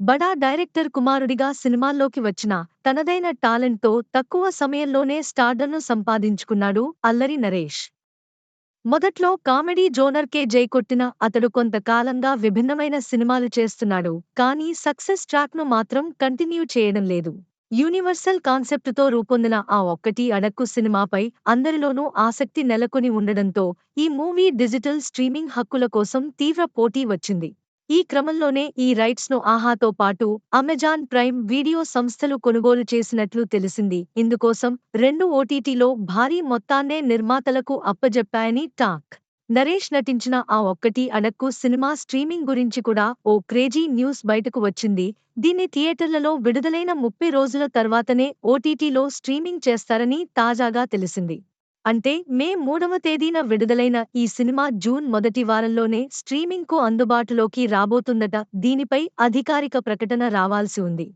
బడా డైరెక్టర్ కుమారుడిగా సినిమాల్లోకి వచ్చిన తనదైన టాలెంట్తో తక్కువ సమయంలోనే స్టార్డర్ను సంపాదించుకున్నాడు అల్లరి నరేష్. మొదట్లో కామెడీ జోనర్కే జైకొట్టిన అతడు కొంతకాలంగా విభిన్నమైన సినిమాలు చేస్తున్నాడు కానీ సక్సెస్ ట్రాక్ను మాత్రం కంటిన్యూ చేయడం లేదు. యూనివర్సల్ కాన్సెప్టుతో రూపొందిన ఆ ఒక్కటి అడక్కు సినిమాపై అందరిలోనూ ఆసక్తి నెలకొని ఉండడంతో ఈ మూవీ డిజిటల్ స్ట్రీమింగ్ హక్కుల కోసం తీవ్ర పోటీ వచ్చింది. ఈ క్రమంలోనే ఈ రైట్స్ను ఆహాతో పాటు అమెజాన్ ప్రైమ్ వీడియో సంస్థలు కొనుగోలు చేసినట్లు తెలిసింది. ఇందుకోసం రెండు ఓటీటీలో భారీ మొత్తాన్నే నిర్మాతలకు అప్పజెప్పాయని టాక్. నరేష్ నటించిన ఆ ఒక్కటి అడక్కు సినిమా స్ట్రీమింగ్ గురించి కూడా ఓ క్రేజీ న్యూస్ బయటకు వచ్చింది. దీన్ని థియేటర్లలో విడుదలైన ముప్పై రోజుల తర్వాతనే ఓటీటీలో స్ట్రీమింగ్ చేస్తారని తాజాగా తెలిసింది. అంటే మే మూడవ తేదీన విడుదలైన ఈ సినిమా జూన్ మొదటి వారంలోనే స్ట్రీమింగ్కు అందుబాటులోకి రాబోతుందట. దీనిపై అధికారిక ప్రకటన రావాల్సి ఉంది.